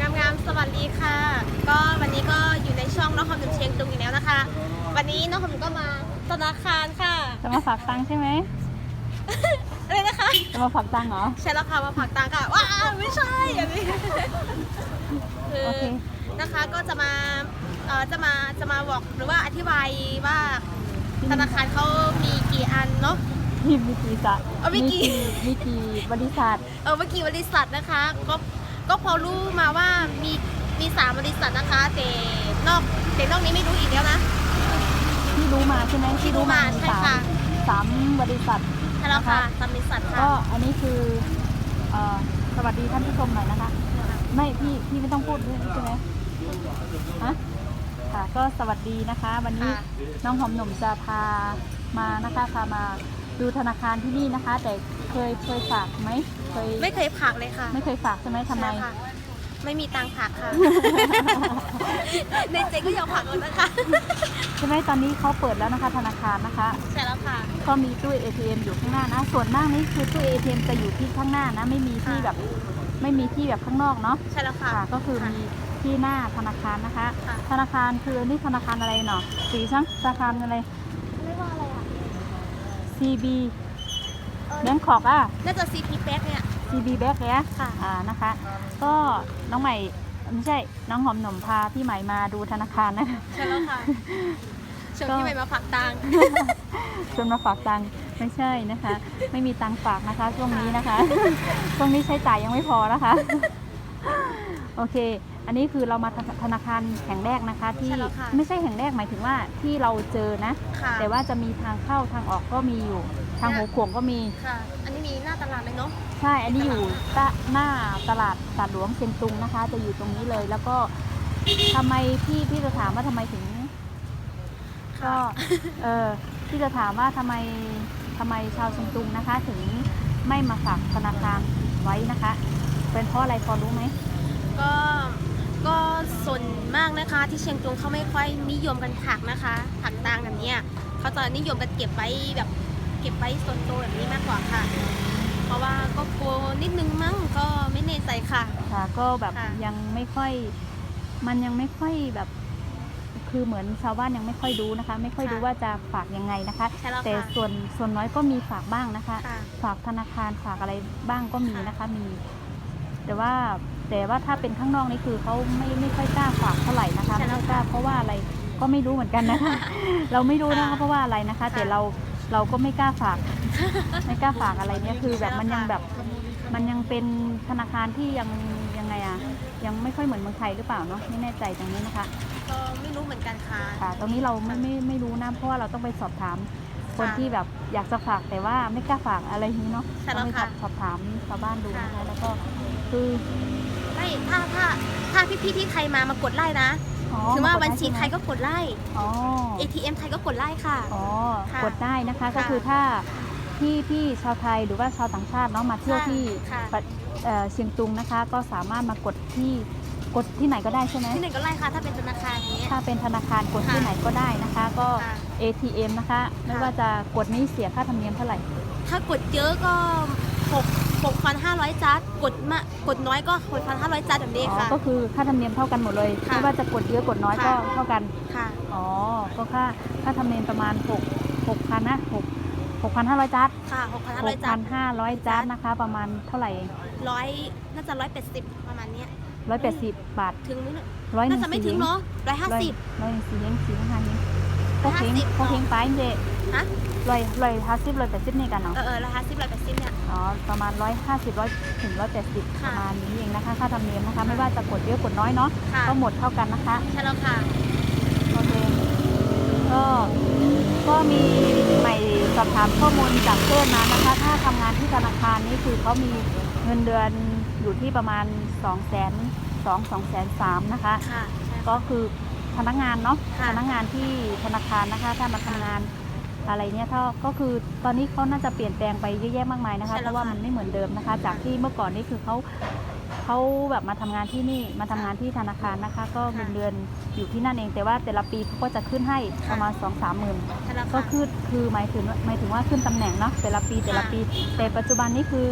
งามๆสวัสดีค่ะ ก็วันนี้ก็อยู่ในช่องน้องคอมหนุ่มเชียงตุงอีกแล้วนะคะ วันนี้น้องคอมหนุ่มก็มาธนาคารค่ะ จะมาฝากตังค์ใช่ไหมอะไรนะคะ จะมาฝากตังค์เหรอ ใช่แล้วค่ะมาผักตังค่ะว้าวไม่ใช่อันนี้คือโอเคนะคะก็จะมาเอ่อจะมาจะมาบอกหรือว่าอธิบายว่าธนาคารเขามีกี่อันเนาะมีมีกี่สัตว์เอามีกี่มีกี่บริษัท เออเมื่อกี้บริษัทนะคะก็ ก็พอรู้มาว่ามีมีสามบริษัทนะคะแต่นอกแต่นอกนี้ไม่รู้อีกแล้วนะ ที่รู้มาใช่ไหมที่รู้มาใช่สามค่ะ สามบริษัทใช่แล้วค่ะสามบริษัทค่ะก็อันนี้คือเอ่อสวัสดีท่านผู้ชมหน่อยนะคะ ไม่พี่พี่ไม่ต้องพูดด้วยใช่ไหมฮะค่ะก็สวัสดีนะคะ วันนี้ค่ะ น้องหอมหนุ่มจะพามานะคะพามา ดูธนาคารที่นี่นะคะ แต่เคยเคยฝากไหมเคยไม่เคยผักเลยค่ะไม่เคยฝากใช่ไหมทำไม ใช่ค่ะไม่มีตังค์ผักค่ะ ในใจก็อยากผักเลยนะคะใช่ไหมตอนนี้เขาเปิดแล้วนะคะ ธนาคารนะคะ ใช่แล้วค่ะ ก็มีตู้ ATM อยู่ข้างหน้านะ ส่วนมากนี่คือตู้ ATM จะอยู่ที่ข้างหน้านะ ไม่มีที่แบบไม่มีที่แบบข้างนอกเนาะใช่แล้วค่ะ ค่ะ ก็คือมีที่หน้าธนาคารนะคะ ค่ะ ธนาคารคือนี่ธนาคารอะไรเนาะสีช่างธนาคารอะไร เรียกว่าอะไรอะ CB เออแบงคอกอะ น่าจะ CP แป๊กเนี่ย CB Bank เนี่ยค่ะ อ่านะคะ ก็น้องใหม่ไม่ใช่น้องหอมหนุ่มพาพี่ใหม่มาดูธนาคารนะคะ ใช่แล้วค่ะเชิญก็พี่ใหม่มาผักตังค์ชวนมาฝากตังค์ไม่ใช่นะคะ ไม่มีตังค์ฝากนะคะช่วงนี้นะคะ ช่วงนี้ใช้จ่ายยังไม่พอนะคะ โอเค อันนี้คือเรามาธธนาคารแห่งแรกนะคะ ที่ใช่แล้วค่ะไม่ใช่แห่งแรกหมายถึงว่าที่เราเจอนะ ค่ะแต่ว่าจะมีทางเข้าทางออกก็มีอยู่ ทางหัวขวงก็มี ค่ะ อันนี้มีหน้าตลาดเลยเนาะ ใช่ อันนี้อยู่ตะหน้าตลาดตลาดหลวงเชียงตุงนะคะ จะอยู่ตรงนี้เลย แล้วก็ทำไมพี่พี่จะถามว่าทำไมถึง ก็ เออที่จะถามว่าทำไมทำไมชาวเชียงตุงนะคะ ถึงไม่มาฝากธนาคารไว้นะคะ เป็นเพราะอะไรพอรู้ไหมก็ ก็ส่วนมากนะคะ ที่เชียงตุงเขาไม่ค่อยนิยมกันผักนะคะ ผักตังแบบเนี้ยเขาจะนิยมกันเก็บไว้แบบเก็บไว้โซนโตวแบบนี้มากกว่าค่ะ เพราะว่าก็กลัวนิดนึงมั้งก็ไม่แน่ใจค่ะ ค่ะก็แบบค่ะ ยังไม่ค่อย มันยังไม่ค่อยแบบ คือเหมือนชาวบ้านยังไม่ค่อยรู้นะคะ ไม่ค่อยรู้ว่าจะฝากยังไงนะคะ ใช่แล้วแต่ค่ะส่วนส่วนน้อยก็มีฝากบ้างนะคะ ค่ะ ฝากธนาคารฝากอะไรบ้างก็มีค่ะ นะคะมี แต่ว่า แต่ว่าถ้าเป็นข้างนอกนี่คือเขาไม่ไม่ค่อยกล้าฝากเท่าไหร่นะคะใช่ไม่แล้วค่อยกล้าค่ะเพราะว่าอะไรก็ไม่รู้เหมือนกันนะคะ เราไม่รู้นะคะค่ะเพราะว่าอะไรนะคะค่ะแต่เราเราก็ไม่กล้าฝาก ไม่กล้าฝากอะไรเนี่ยคือแบบมันยังแบบมันยังเป็นธนาคารที่ยังยังไงอะยังไม่ค่อยเหมือนเมืองไทยหรือเปล่าเนาะไม่แน่ใจตรงนี้นะคะก็ไม่รู้เหมือนกันค่ะค่ะ ตรงนี้เราไม่ไม่ไม่รู้นะเพราะว่าเราต้องไปสอบถาม คนค่ะที่แบบอยากจะฝากแต่ว่าไม่กล้าฝากอะไรอย่างนี้เนาะใช่ต้แล้อวงไปค่ะสอบถามชาวบ้านดูนะค่ะคะแล้วก็คือ ไม่ถ้าถ้าถ้าพี่ๆที่ไทยมามากดไล่นะอ๋อถือว่ามันกดบัญได้ชีใช่หมไทยก็กดไล่อ๋อ ATM ไทยก็กดไล่ค่ะ อ๋อค่ะกดได้นะคะค่ะก็คือถ้าพี่พี่ชาวไทยหรือว่าชาวต่างชาติเนาะมาเที่ยวค่ะที่ค่ะประเอ่อเชียงตุงนะคะ ก็สามารถมากดที่กดที่ไหนก็ได้ใช่ไหมที่ไหนก็ไล่ค่ะถ้าเป็นธนาคารอย่างเงี้ยถ้าเป็นธนาคารกดค่ะที่ไหนก็ได้นะคะ ก็ค่ะ ATM นะคะ ไม่ค่ะว่าจะกดนี้เสียค่าธรรมเนียมเท่าไหร่ ถ้ากดเยอะก็6 6,500จัดกดมากดน้อยก็6,500จัดแบบนี้อ๋อค่ะ ก็คือค่าธรรมเนียมเท่ากันหมดเลยค่ะ ไม่ว่าจะกดเยอะกดน้อยก็ค่ะเท่ากัน ค่ะ อ๋อ ก็ค่าค่าธรรมเนียมประมาณ6 6,000นะ6 6,500จัดค่ะ6,500จัด6,500จัดนะคะ ประมาณเท่าไหร่เองร้อยน่าจะ180 ประมาณเนี้ย180 บาทถึงไหมเนี่ยร้อยหนึ่น่างจะไม่ถึงเนาะ150 ร้อยหนึ่งสี่เฮงสี่ห้าเฮงพวกเฮง150พวกเฮงไปเจ ฮะร้อยร้อยห้าสิบร้อยแปดสิบนี่กันเนาะเออเออ150 180เนี่ย อ๋อประมาณร้อยห้าสิบร้อยถึงร้อยแปดสิบปค่ะระมาณนี้เองนะคะค่าธรรมเนียมนะคะไม่ว่าจะกดเยอะกดน้อยเนาะค่ะ ก็หมดเท่ากันนะคะใช่แล้วค่ะ โอเคก็ก็มีใหม่สอบถามข้อมูลจากเพื่อนมานะคะ ถ้าทำงานที่ธนาคารนี่คือเขามีเงินเดือนอยู่ที่ประมาณ2องแสนสองสองแสนสามนะคะ ค่ะใช่ก็คือพนักงานเนาะค่ะ พนักงานที่ธนาคารนะคะ ถ้ามาทำงาน อะไรเนี่ยถ้าก็คือตอนนี้เขาน่าจะเปลี่ยนแปลงไปเยอะแยะมากมายนะคะใช่เพแล้วราะว่าค่ะมันไม่เหมือนเดิมนะคะ จากที่เมื่อก่อนนี่คือเขาเขาแบบมาทำงานที่นี่มาทำงานที่ธนาคารนะคะ ก็เงินเดือนอยู่ที่นั่นเอง แต่ว่าแต่ละปีเขาก็จะขึ้นให้ประมาณ2องสามหมื่นใช่แล้วก็ค่ะคือคือหมายถึงหมายถึงว่าขึ้นตำแหน่งเนาะแต่ละปีแต่ละค่ะปี แต่ปัจจุบันนี้คือ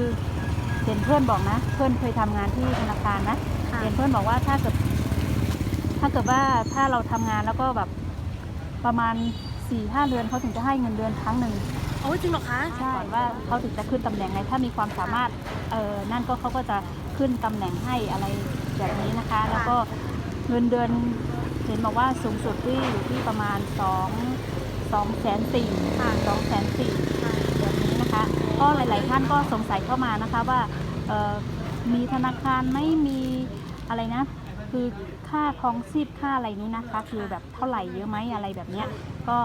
เห็นเพื่อนบอกนะ เพื่อนเคยทำงานที่ธนาคารนะค่ะเห็นเพื่อนบอกว่าถ้าเกิดถ้าเกิดว่าถ้าเราทำงานแล้วก็แบบประมาณ สี่ห้าเดือนเขาถึงจะให้เงินเดือนครั้งหนึ่งโอ้ยจริงเหรอคะ ใช่ว่าเขาถึงจะขึ้นตำแหน่งไงถ้ามีความสามารถเออนั่นก็เขาก็จะขึ้นตำแหน่งให้อะไรแบบนี้นะคะ แล้วก็เงินเดือนเห็นบอกว่าสูงสุดที่อยู่ที่ประมาณสองสองแสนสี่ค่ะสองแสนสี่แบบนี้นะคะ ก็หลาย ๆ ท่านก็สงสัยเข้ามานะคะว่าเอ่อมีธนาคารไม่มีอะไรนะ คือ ค่าทองชีพค่าอะไรนี้นะคะ คือแบบเท่าไหร่เยอะไหมอะไรแบบเนี้ยก็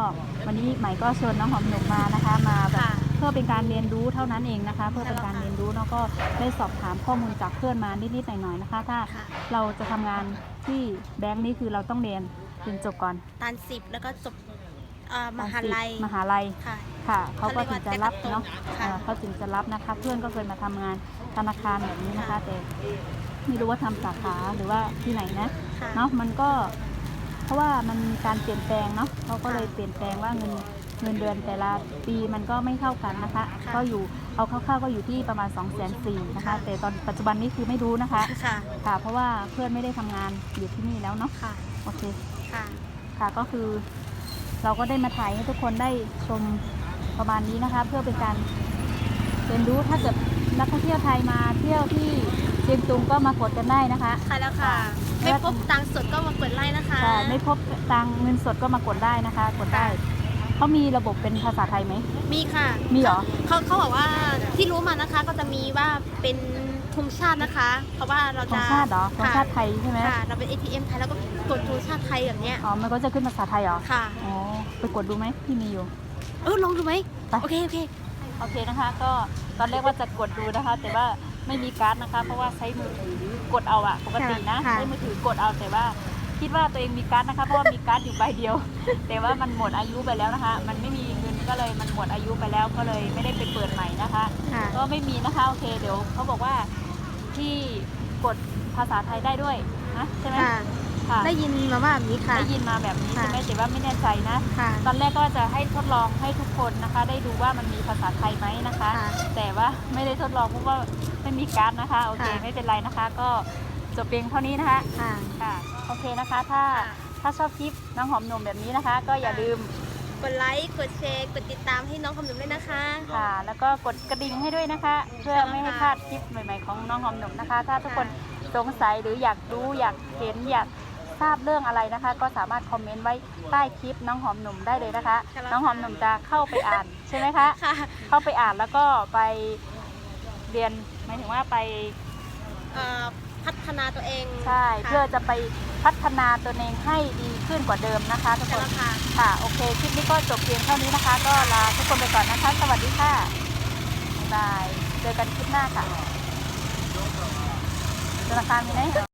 วันนี้ใหม่ก็ชวนน้องหอมหนุ่มมานะคะ มาแบบค่ะเพื่อเป็นการเรียนรู้เท่านั้นเองนะคะ เพื่อเป็นการใช่แล้วค่ะเรียนรู้แล้วก็ได้สอบถามข้อมูลจากเพื่อนมานิดๆหน่อยๆนะคะ ถ้าค่ะเราจะทำงานที่แบงค์นี่คือเราต้องเรียนเรียนจบก่อนตันสิบแล้วก็จบเอ่อมหาลัยมหาลัย ค่ะค่ะเขาก็ถึงจะรับเนาะค่ะเอ่อเขาถึงจะรับนะคะ เพื่อนก็เคยมาทำงานธนาคารแบบนี้นะคะ แต่ไม่รู้ว่าทำสาขาหรือว่าที่ไหนนะค่ะเนาะมันก็ เพราะว่ามันมีการเปลี่ยนแปลงเนาะเขาก็เลยค่ะเปลี่ยนแปลงว่าเงินเงินเดือนแต่ละปีมันก็ไม่เท่ากันนะคะค่ะก็อยู่เอาคร่าวๆก็อยู่ที่ประมาณ2องแสนสี่นะคะค่ะแต่ตอนปัจจุบันนี้คือไม่รู้นะคะค่ะค่ะเพราะว่าเพื่อนไม่ได้ทำงานอยู่ที่นี่แล้วเนาะค่ะโอเคค่ะ ค่ะก็คือ เราก็ได้มาถ่ายให้ทุกคนได้ชม ประมาณนี้นะคะ เพื่อเป็นการเรียนรู้ถ้าเกิดนักท่องเที่ยวไทยมาเที่ยวที่เชียงตุงก็มากดกันได้นะคะ ค่ะแล้วค่ะ ไม่พบตังค์สดก็มากดไล่นะคะ ค่ะไม่พบตังค์เงินสดก็มากดได้นะคะ กดได้เขามีระบบเป็นภาษาไทยไหม มีค่ะมีเหรอ เขาเขาบอกว่าที่รู้มานะคะก็จะมีว่าเป็นธงชาตินะคะ เพราะว่าเราขอจะงชาติเหรอของชาติไทยใช่ไหมค่ะ เราเป็น ATM ไทยแล้วก็กดธงชาติไทยแบบเนี้ย อ๋อ มันก็จะขึ้นภาษาไทยเหรอ ค่ะ อ๋อ ไปกดดูไหมพี่มีอยู่ เออลองดูไหมไปโอเคโอเคโอเคนะคะ ก็ตอนแรกว่าจะกดดูนะคะ แต่ว่าไม่มีการ์ดนะคะ เพราะว่าใช้มือถือกดเอาอะปกตินะค่ะใช้มือถือกดเอาแต่ว่าคิดว่าตัวเองมีการ์ดนะคะเพราะว่ามีการ์ดอยู่ใบเดียว แต่ว่ามันหมดอายุไปแล้วนะคะ มันไม่มีเงินก็เลยมันหมดอายุไปแล้วก็เลยไม่ได้ไปเปิดใหม่นะคะค่ะก็ไม่มีนะคะโอเคเดี๋ยวเขาบอกว่าที่กดภาษาไทยได้ด้วยนะใช่ไหม ค่ะค่ะได้ยินมาว่าแบบนี้ค่ะ ได้ยินมาแบบนี้ค่ะใช่ไหมแต่ว่าไม่แน่ใจนะ ค่ะ ตอนแรกก็จะให้ทดลองให้ทุกคนนะคะ ได้ดูว่ามันมีภาษาไทยไหมนะคะ ค่ะแต่ว่าไม่ได้ทดลองเพราะว่าไม่มีการ์ดนะคะโอเคค่ะ ไม่เป็นไรนะคะ ก็จบเพียงเท่านี้นะคะ ค่ะ ค่ะโอเคนะคะ ถ้าค่ะ ถ้าชอบคลิปน้องหอมหนุ่มแบบนี้นะคะ ก็อย่าค่ะลืมกดไลค์กดแชร์กดติดตามให้น้องคำหนุ่มด้วยนะคะ ค่ะ แล้วก็กดกระดิ่งให้ด้วยนะคะ เพื่อไม่ให้พลาดคลิปใหม่ ๆของน้องหอมหนุ่มนะคะ ถ้าทุกคนสงสัยหรืออยากรู้อยากเห็นอยาก ทราบเรื่องอะไรนะคะ ก็สามารถคอมเมนต์ไว้ใต้คลิปน้องหอมหนุ่มได้เลยนะคะ ค่ะ น้องหอมหนุ่มจะเข้าไปอ่านใช่ไหมคะ ค่ะเข้าไปอ่านแล้วก็ไปเรียนหมายถึงว่าไปเอ่อพัฒนาตัวเองใช่ค่ะเพื่อจะไปพัฒนาตัวเองให้ดีขึ้นกว่าเดิมนะคะทุกใช่คน แล้วค่ะ ค่ะ โอเค คลิปนี้ก็จบเพียงเท่านี้นะคะ ก็ลาทุกคนไปก่อนนะคะ สวัสดีค่ะ บ๊ายบาย เจอกันคลิปหน้าค่ะธนาคารมีไหม